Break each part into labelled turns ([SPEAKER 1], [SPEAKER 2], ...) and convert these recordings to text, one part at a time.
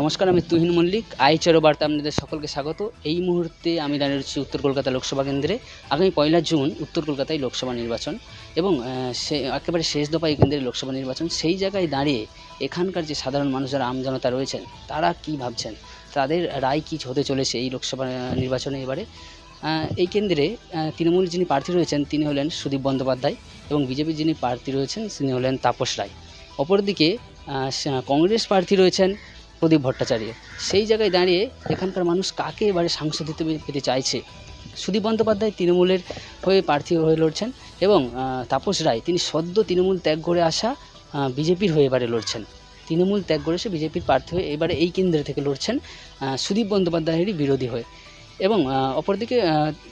[SPEAKER 1] নমস্কার, আমি তুহিন মল্লিক। আইচারো বার্তা আপনাদের সকলকে স্বাগত। এই মুহূর্তে আমি দাঁড়িয়ে রয়েছি উত্তর কলকাতা লোকসভা কেন্দ্রে। আগামী পয়লা জুন উত্তর কলকাতায় লোকসভা নির্বাচন এবং সে, একেবারে শেষ দফা এই কেন্দ্রে লোকসভা নির্বাচন। সেই জায়গায় দাঁড়িয়ে এখানকার যে সাধারণ মানুষ যারা আমজনতা রয়েছেন, তারা কি ভাবছেন? তাদের রায় কী হতে চলেছে এই লোকসভা নির্বাচনে এবারে? এই কেন্দ্রে তৃণমূল যিনি প্রার্থী রয়েছেন, তিনি হলেন সুদীপ বন্দ্যোপাধ্যায় এবং বিজেপির যিনি প্রার্থী রয়েছেন, তিনি হলেন তাপস রায়। অপরদিকে কংগ্রেস প্রার্থী রয়েছেন প্রদীপ ভট্টাচার্য। সেই জায়গায় দাঁড়িয়ে এখানকার মানুষ কাকে এবারে সাংসদ দিতে পেতে চাইছে? সুদীপ বন্দ্যোপাধ্যায় তৃণমূলের হয়ে প্রার্থী হয়ে লড়ছেন এবং তাপস রায়, তিনি সদ্য তৃণমূল ত্যাগ করে আসা বিজেপির হয়ে এবারে লড়ছেন। তৃণমূল ত্যাগ করে সে বিজেপির প্রার্থী হয়ে এবারে এই কেন্দ্র থেকে লড়ছেন সুদীপ বন্দ্যোপাধ্যায়েরই বিরোধী হয়ে। এবং অপরদিকে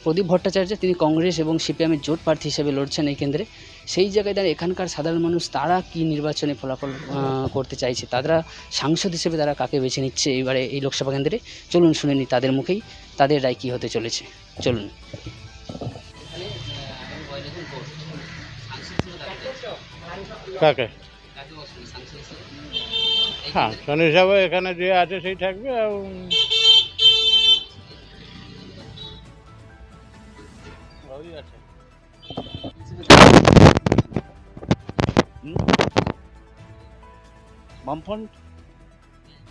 [SPEAKER 1] প্রদীপ ভট্টাচার্য, তিনি কংগ্রেস এবং সিপিএমের জোট প্রার্থী হিসেবে লড়ছেন এই কেন্দ্রে। সেই জায়গায় দাঁড়িয়ে এখানকার সাধারণ মানুষ তারা কি নির্বাচনে ফলাফল করতে চাইছে? তারা সাংসদ হিসেবে তারা কাকে বেছে নিচ্ছে? এবারে এই লোকসভা কেন্দ্রে চলুন শুনে নিই তাদের মুখেই, তাদের রায় কী হতে চলেছে। চলুন।
[SPEAKER 2] কাকে? হ্যাঁ শনি হিসাবে এখানে যে আছে সেই থাকবে আর আছে।
[SPEAKER 3] বামফ্রন্ট?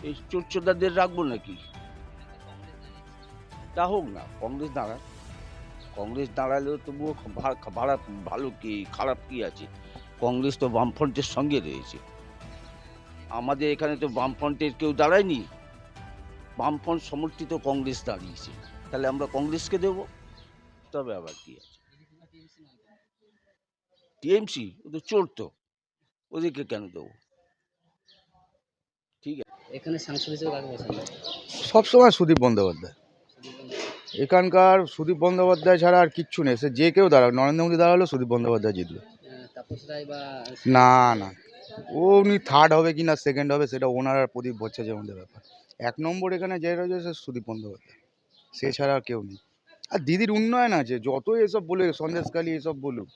[SPEAKER 3] এই চোরচোদাদের রাখব নাকি? তা হোক না, কংগ্রেস দাঁড়ায়। কংগ্রেস দাঁড়ালেও তবুও ভাড়া, ভালো কি, খারাপ কি আছে? কংগ্রেস তো বামফ্রন্টের সঙ্গে রয়েছে। আমাদের এখানে তো বামফ্রন্টের কেউ দাঁড়ায়নি। বামফ্রন্ট সমর্থিত কংগ্রেস দাঁড়িয়েছে। তাহলে আমরা কংগ্রেসকে দেব? তবে আবার কি আছে? টিএমসি, ও তো চোর তো। ওদেরকে কেন দেবো
[SPEAKER 1] এখানে সাংসদ হিসেবে
[SPEAKER 4] সবসময় সুদীপ বন্দ্যোপাধ্যায়। এখানকার সুদীপ বন্দ্যোপাধ্যায় ছাড়া আর কিচ্ছু নেই। সে যে কেউ দাঁড়াক নরেন্দ্র মোদী দাঁড়ালেও সুদীপ বন্দ্যোপাধ্যায় জিতবে। না না। ও উনি থার্ড হবে কি না সেকেন্ড হবে সেটা ওনার আর প্রদীপ ভট্টাচার্যের মধ্যে ব্যাপার। এক নম্বর এখানে যে রয়েছে সে সুদীপ বন্দ্যোপাধ্যায়। সে ছাড়া আর কেউ নেই। আর দিদির উন্নয়ন আছে যতই এসব বলে সন্দেশকালী এসব বলুক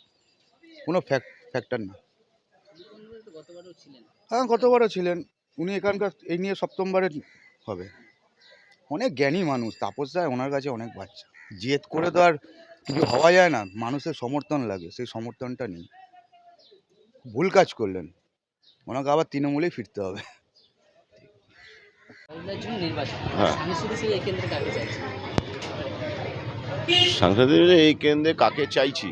[SPEAKER 4] কোনো ফ্যাক্টর না। হ্যাঁ গতবারও ছিলেন। উনি এখানকার এই নিয়ে সপ্তমবারে হবে। অনেক জ্ঞানী মানুষ তাপস রায় ওনার কাছে অনেক বাচ্চা। জেদ করে তো আর কিছু হওয়া যায় না মানুষের সমর্থন লাগে সেই সমর্থনটা নেই। ভুল কাজ করলেন। ওনাকে আবার তৃণমূলেই ফিরতে হবে।
[SPEAKER 5] হ্যাঁ।
[SPEAKER 1] সাংসদ এই কেন্দ্রে কাকে চাইছে
[SPEAKER 5] সাংসদের এই কেন্দ্রে কাকে চাইছি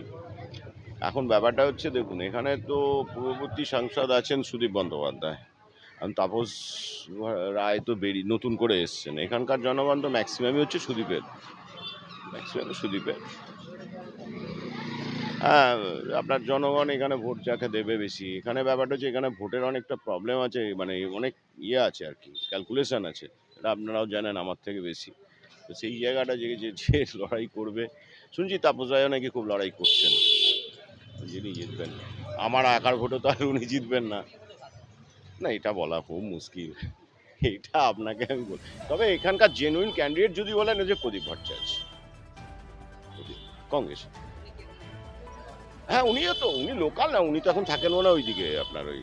[SPEAKER 5] এখন ব্যাপারটা হচ্ছে, দেখুন, এখানে তো পূর্ববর্তী সাংসদ আছেন সুদীপ বন্দ্যোপাধ্যায়। তাপস রায় তো বেরি নতুন করে এসছেন। এখানকার জনগণ তো ম্যাক্সিমামই হচ্ছে সুদীপের। ম্যাক্সিমাম সুদীপের। হ্যাঁ আপনার জনগণ এখানে ভোট যাকে দেবে বেশি। এখানে ব্যাপারটা হচ্ছে, এখানে ভোটের অনেকটা প্রবলেম আছে মানে অনেক ইয়ে আছে আর কি ক্যালকুলেশন আছে। এটা আপনারাও জানেন, আমার থেকে বেশি। তো সেই জায়গাটা যে যে যে লড়াই করবে, শুনছি তাপস রায়ও নাকি খুব লড়াই করছেন। যিনি জিতবেন আমার একার ভোটে তো আর উনি জিতবেন না। না, এটা বলা খুব মুশকিল। এটা আপনাকে আমি বল তবে এখানকার জেনুইন ক্যান্ডিডেট যদি বলেন যে প্রদীপ ভট্টাচার্য। কংগ্রেস। হ্যাঁ উনিও তো, উনি লোকাল না, উনি তো এখন থাকেনও না ওইদিকে, আপনার ওই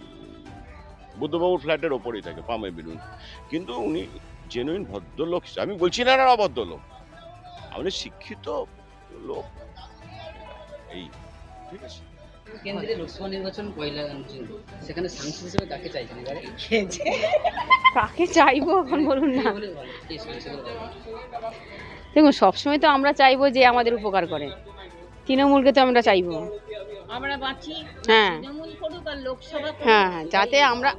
[SPEAKER 5] বুদ্ধবাবুর ফ্ল্যাটের ওপরেই থাকে, পামে বিলুন কিন্তু উনি জেনুইন ভদ্রলোক আমি বলছি না না অভদ্রলোক। আপনি শিক্ষিত লোক। এই ঠিক আছে
[SPEAKER 1] কেন্দ্রে লোকসভা নির্বাচন পয়লা সেখানে সাংসদ হিসেবে কাকে চাইছেন এবারে?
[SPEAKER 6] কাকে চাইব এখন বলুন না? দেখুন সবসময় তো আমরা চাইব যে আমাদের উপকার করে। তৃণমূলকে তো আমরা চাইব।
[SPEAKER 7] আমরা বাঁচি
[SPEAKER 6] হ্যাঁ। হ্যাঁ হ্যাঁ, যাতে আমরা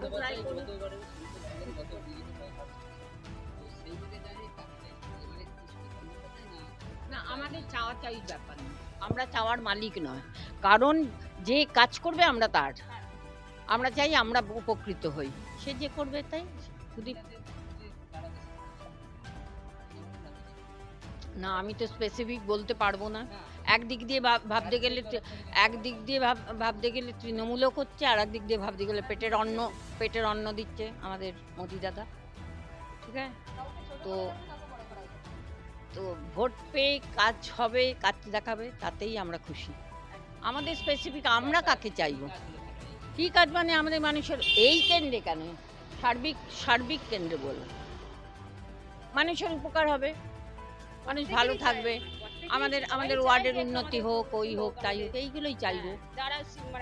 [SPEAKER 7] না আমাদের চাওয়া চাই ব্যাপার আমরা চাওয়ার মালিক নয়। কারণ যে কাজ করবে আমরা তার। আমরা চাই আমরা উপকৃত হই। সে যে করবে তাই শুধু না, আমি তো স্পেসিফিক বলতে পারব না। একদিক দিয়ে ভাব- ভাবতে গেলে একদিক দিয়ে ভাব- ভাবতে গেলে তৃণমূলও করছে, আর একদিক দিয়ে ভাবতে গেলে পেটের অন্ন পেটের অন্ন দিচ্ছে আমাদের মোদি দাদা। ঠিক আছে? তো তো ভোট পেয়ে কাজ হবে, কাজ দেখাবে, তাতেই আমরা খুশি। আমাদের স্পেসিফিক আমরা কাকে চাইব? কি কাজ মানে আমাদের মানুষের এই কেন্দ্রে কেন? সার্বিক সার্বিক কেন্দ্রে বলব মানুষের উপকার হবে। মানুষ ভালো থাকবে। আমাদের আমাদের ওয়ার্ডের উন্নতি হোক, ওই হোক, তাই হোক, এইগুলোই চাইব।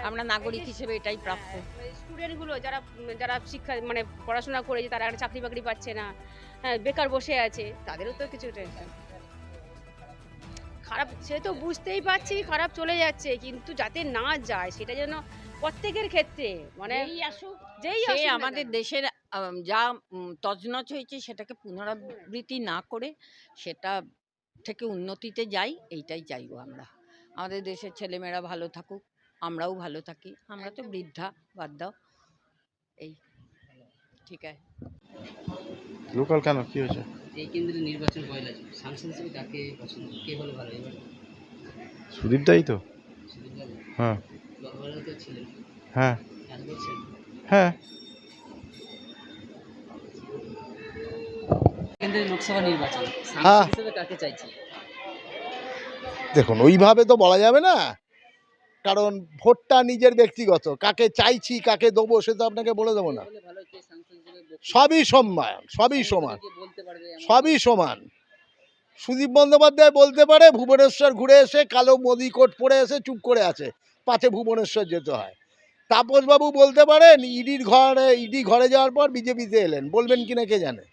[SPEAKER 7] আমরা নাগরিক হিসেবে এটাই প্রাপ্য।
[SPEAKER 6] স্টুডেন্টগুলো যারা যারা শিক্ষা মানে পড়াশোনা করেছে, তারা একটা চাকরি বাকরি পাচ্ছে না। হ্যাঁ বেকার বসে আছে, তাদেরও তো কিছু টেনশন খারাপ সে তো বুঝতেই পারছি খারাপ চলে যাচ্ছে কিন্তু যাতে না যায় সেটা যেন প্রত্যেকের ক্ষেত্রে মানে যেই
[SPEAKER 7] সে আমাদের দেশের যা তছনছ হয়েছে সেটাকে পুনরাবৃত্তি না করে সেটা থেকে উন্নতিতে যাই এইটাই চাইব আমরা। আমাদের দেশের ছেলেমেয়েরা ভালো থাকুক আমরাও ভালো থাকি আমরা তো বৃদ্ধা বাদ দাও এই ঠিক আছে।
[SPEAKER 2] লোকাল কেন কি হয়েছে?
[SPEAKER 1] এই কেন্দ্রে নির্বাচন পয়লা জুন। সাংসদ হিসেবে কাকে পছন্দ? কে হলে ভালো? এবার
[SPEAKER 2] সুদীপ দাই তো। হ্যাঁ।
[SPEAKER 1] তো ছিলেন।
[SPEAKER 2] হ্যাঁ। হ্যাঁ।
[SPEAKER 1] কেন্দ্রের লোকসভা নির্বাচন।
[SPEAKER 8] হ্যাঁ।
[SPEAKER 1] সাংসদ হিসেবে কাকে চাইছেন?
[SPEAKER 8] দেখুন ওইভাবে তো বলা যাবে না। কারণ ভোটটা নিজের ব্যক্তিগত। কাকে চাইছি কাকে দেবো সে তো আপনাকে বলে দেবো না। সবই সম্মান সবই সমান। সবই সমান। সুদীপ বন্দ্যোপাধ্যায় বলতে পারে ভুবনেশ্বর ঘুরে এসে কালো মোদি কোট পরে এসে চুপ করে আছে পাছে ভুবনেশ্বর যেতে হয়। তাপসবাবু বলতে পারেন ইডির ঘরে ইডি ঘরে যাওয়ার পর বিজেপিতে এলেন। বলবেন কিনা কে জানে?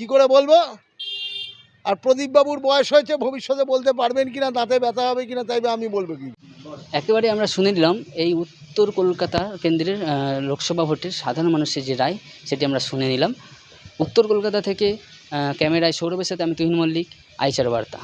[SPEAKER 8] কি করে বলব? আর প্রদীপবাবুর বয়স হয়েছে ভবিষ্যতে বলতে পারবেন কিনা দাঁতে ব্যথা হবে কিনা তাই বা আমি বলব কি।
[SPEAKER 1] একেবারে আমরা শুনে নিলাম এই উত্তর কলকাতা কেন্দ্রের লোকসভা ভোটের সাধারণ মানুষের যে রায় সেটি আমরা শুনে নিলাম। উত্তর কলকাতা থেকে ক্যামেরায় সৌরভের সাথে আমি তুহিন মল্লিক আইচার বার্তা।